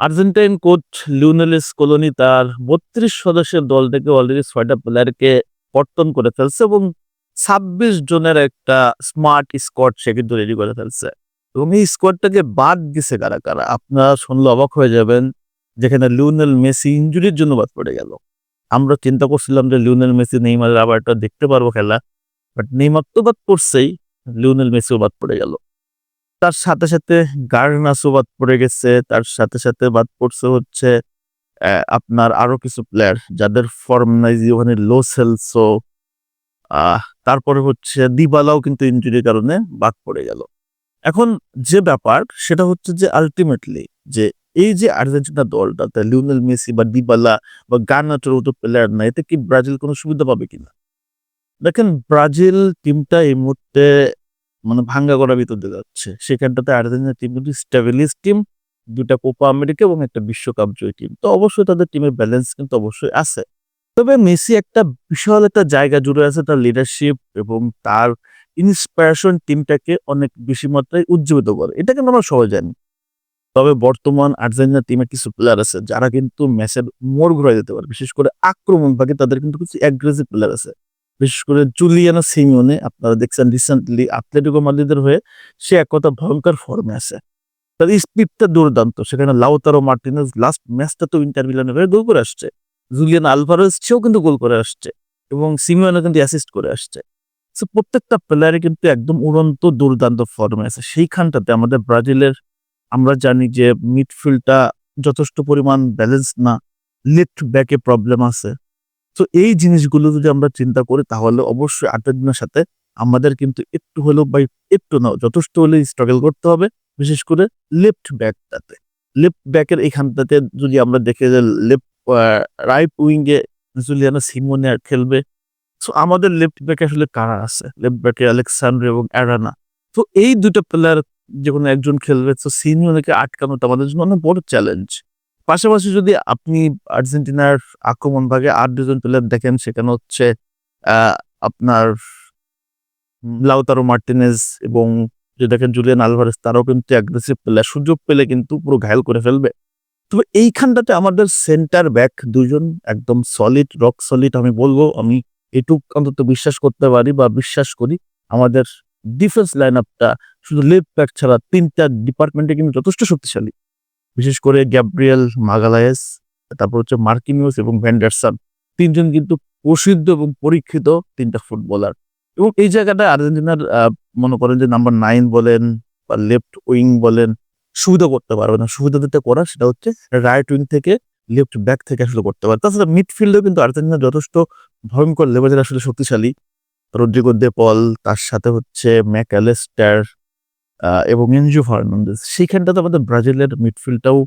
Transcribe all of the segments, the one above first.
Argentine coach Lionel Scaloni তার বত্রিশ সদস্যের দল থেকে অলরেডি ছয়টা প্লেয়ারকে পর্তন করে ফেলছে এবং ছাব্বিশ জনের একটা স্মার্ট স্কোয়াড সে কিন্তু রেডি করে ফেলছে। এবং এই স্কোয়াডটাকে বাদ দিছে কারা কারা? আপনারা শুনলে অবাক হয়ে যাবেন যেখানে লিওনেল মেসি ইঞ্জুরির জন্য বাদ পড়ে গেল। আমরা চিন্তা করছিলাম যে লিওনেল মেসি, নেইমারের আবার একটা দেখতে পারব খেলা বাট নেইমার তো বাদ পড়ছেই, লিওনেল মেসিও বাদ পড়ে গেল। তার সাথে সাথে গার্নাসও বাদ পড়ে গেছে। তার সাথে সাথে বাদ পড়ছে হচ্ছে আপনার আরও কিছু প্লেয়ার যাদের ফর্ম নাই ওখানে লো সেলসো তারপরে হচ্ছে দিবালাও কিন্তু ইঞ্জুরির কারণে বাদ পড়ে গেল। এখন যে ব্যাপার, সেটা হচ্ছে যে আলটিমেটলি যে এই যে আর্জেন্টিনা দলটা দলটাতে লিওনেল মেসি বা দিবালা বা গার্নাটোর মতো প্লেয়ার নাই, এতে কি ব্রাজিল কোনো সুবিধা পাবে কিনা? দেখেন, ব্রাজিল টিমটা এই মুহূর্তে মানে ভাঙ্গা করার ভিতর দিয়ে যাচ্ছে। সেখানটাতে আর্জেন্টিনা টিম কিন্তু স্টেবিলিস্ট টিম দুটা কোপা আমেরিকা এবং একটা বিশ্বকাপ জয়ী টিম তো অবশ্যই তাদের টিমের ব্যালেন্স কিন্তু অবশ্যই আছে। তবে মেসি একটা বিশাল একটা জায়গা জুড়ে আছে তার লিডারশিপ এবং তার ইন্সপিরেশন টিমটাকে অনেক বেশি মাত্রায় উজ্জীবিত করে। এটা কিন্তু আমরা সবাই জানি। তবে বর্তমান আর্জেন্টিনা টিমে কিছু প্লেয়ার আছে যারা কিন্তু ম্যাচের মোড় ঘুরাই দিতে পারে। বিশেষ করে আক্রমণ ভাগে তাদের কিন্তু কিছু অ্যাগ্রেসিভ প্লেয়ার আছে। বিশেষ করে জুলিয়ানা সিমিওনে আপনারা দেখছেন রিসেন্টলি আথলেটিকো মাদ্রিদের হয়ে সে এক কথা ভয়ঙ্কর ফর্মে আছে। তার স্পিডটা দুর্দান্ত। সেখানে লাউতারো মার্টিনেজ লাস্ট ম্যাচটা তো ইন্টার হয়ে গোল করে আসছে। জুলিয়ান আলভারেজ সেও কিন্তু গোল করে আসছে এবং সিমিওনে কিন্তু অ্যাসিস্ট করে আসছে। সো প্রত্যেকটা প্লেয়ারে কিন্তু একদম উড়ন্ত, দুর্দান্ত ফর্মে আছে। সেইখানটাতে আমাদের ব্রাজিলের আমরা জানি যে মিডফিল্ডটা যথেষ্ট পরিমাণ ব্যালেন্স না লেফট ব্যাকে প্রবলেম আছে। তো এই জিনিসগুলো যদি আমরা চিন্তা করি, তাহলে অবশ্যই আর্জেন্টিনার সাথে আমাদের কিন্তু একটু হলেও বা একটু না, যথেষ্ট হলেও স্ট্রাগল করতে হবে। বিশেষ করে লেফট ব্যাকটাতে লেফট ব্যাকের এইখানটাতে যদি আমরা দেখে যে লেফট রাইট উইঙ্গে জুলিয়ানা সিমোনে খেলবে। সো আমাদের লেফট ব্যাকে আসলে কারা আছে? লেফট ব্যাকে আলেকসান্ড্র এবং অ্যারানা। তো এই দুটো প্লেয়ার যে কোনো একজন খেলবে। তো সিনিয়রকে আটকানোটা আমাদের জন্য অনেক বড় চ্যালেঞ্জ পাশাপাশি যদি আপনি আর্জেন্টিনার আক্রমণ ভাগে আট দুজন প্লেয়ার দেখেন, সেখানে হচ্ছে আপনার লাউতারো মার্টিনেজ এবং যে দেখেন জুলিয়ান আলভারেস তারাও কিন্তু অ্যাগ্রেসিভ প্লেয়ার সুযোগ পেলে কিন্তু পুরো ঘায়ল করে ফেলবে। তবে এইখানটাতে আমাদের সেন্টার ব্যাক দুজন একদম সলিড রক সলিড আমি বলব। আমি এটুক অন্তত বিশ্বাস করতে পারি বা বিশ্বাস করি, আমাদের ডিফেন্স লাইন আপটা শুধু লেফট ব্যাক ছাড়া তিনটা ডিপার্টমেন্টে কিন্তু যথেষ্ট শক্তিশালী। বিশেষ করে গ্যাব্রিয়েল মাগালায়েস তারপর হচ্ছে মার্কিনিউস এবং ভ্যান্ডারসন। তিনজন কিন্তু প্রসিদ্ধ এবং পরীক্ষিত তিনটা ফুটবলার। এবং এই জায়গাটা আর্জেন্টিনার মনে করেন যে নাম্বার নাইন বলেন বা লেফট উইং বলেন সুবিধা করতে পারবে না। সুবিধা দিতে করা সেটা হচ্ছে রাইট উইং থেকে লেফট ব্যাক থেকে আসলে করতে পারে। তাছাড়া মিডফিল্ডেও কিন্তু আর্জেন্টিনা যথেষ্ট ভয়ঙ্কর লেভেলের আসলে শক্তিশালী। রদ্রিগো দে পল তার সাথে হচ্ছে ম্যাকঅ্যালেস্টার আহ, এবং এনজিও ফার্নান্দেস সেইখানটাতে আমাদের ব্রাজিলের মিডফিল্ডটাও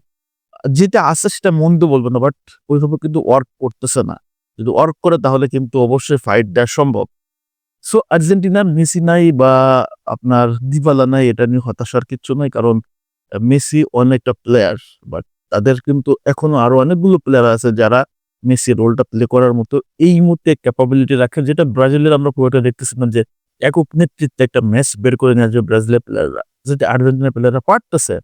যেটা আছে সেটা মন্দ বলব না বাট ওইভাবে কিন্তু ওয়ার্ক করতেছে না। যদি ওয়ার্ক করে তাহলে কিন্তু অবশ্যই ফাইট দেওয়া সম্ভব। সো আর্জেন্টিনার মেসি নাই বা আপনার দিবালা নাই, এটা নিয়ে হতাশার কিচ্ছু নাই, কারণ মেসি অনেকটা প্লেয়ার বাট তাদের কিন্তু এখনও আরও অনেকগুলো প্লেয়ার আছে যারা মেসি রোলটা প্লে করার মতো এই মুহূর্তে ক্যাপাবিলিটি রাখে, যেটা ব্রাজিলের আমরা পুরোটা দেখতেছিলাম যে একক নেতৃত্বে একটা ম্যাচ বের করে নেওয়া যে ব্রাজিলের প্লেয়াররা যেটা আর্জেন্টিনার প্লেয়াররা পারতেছে।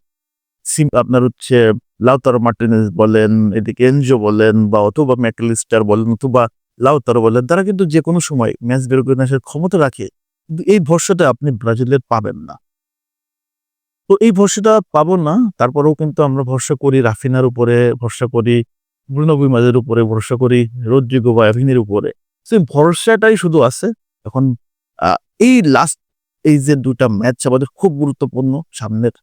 সিম আপনার হচ্ছে লাউতারো মার্টিনেজ বলেন, এদিকে এনজো বলেন, বা অথবা ম্যাকলিস্টার বলেন, অথবা লাউতারো বলেন, তারা কিন্তু যে কোনো সময় ম্যাচ বের করে নেওয়ার ক্ষমতা রাখে। কিন্তু এই ভরসাটা আপনি ব্রাজিলের পাবেন না। তো এই ভরসাটা পাবো না, তারপরেও কিন্তু আমরা ভরসা করি রাফিনার উপরে, ভরসা করি ব্রুনো মাঝের উপরে, ভরসা করি রদ্রিগো বা এভিনের উপরে। সেই ভরসাটাই শুধু আছে। এখন এই লাস্ট এই যে দুটা ম্যাচ আমাদের খুব গুরুত্বপূর্ণ, সামনের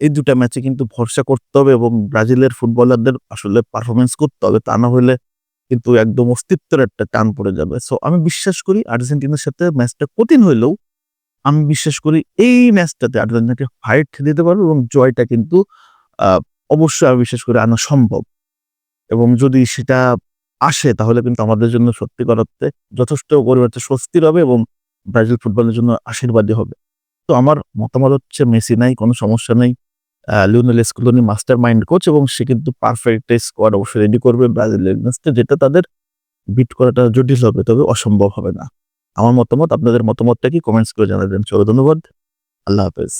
এই দুটা ম্যাচে কিন্তু ভরসা করতে হবে এবং ব্রাজিলের ফুটবলারদের আসলে পারফরমেন্স করতে হবে। তা না হলে কিন্তু একদম অস্তিত্বের একটা টান পড়ে যাবে। সো আমি বিশ্বাস করি আর্জেন্টিনার সাথে ম্যাচটা কঠিন হইলেও আমি বিশ্বাস করি এই ম্যাচটাতে আর্জেন্টিনাকে ফাইট দিতে পারবে এবং জয়টা কিন্তু অবশ্যই আমি বিশ্বাস করি আনা সম্ভব। এবং যদি সেটা আসে তাহলে কিন্তু আমাদের জন্য সত্যিকার অর্থে যথেষ্ট পরিবর্তে স্বস্তির হবে এবং ব্রাজিল ফুটবলের জন্য আশীর্বাদী হবে। তো আমার মতামত হচ্ছে মেসি নাই, কোনো সমস্যা নেই। Lionel Scaloni master mind coach এবং সে কিন্তু পারফেক্ট স্কোয়াড অবশ্যই রেডি করবে ব্রাজিল এগেনস্টে যেটা তাদের বিট করাটা জটিল হবে, তবে অসম্ভব হবে না। আমার মতামত, আপনাদের মতামতটা কি? কমেন্টস করে জানাবেন। চলো, ধন্যবাদ। আল্লাহ হাফেজ।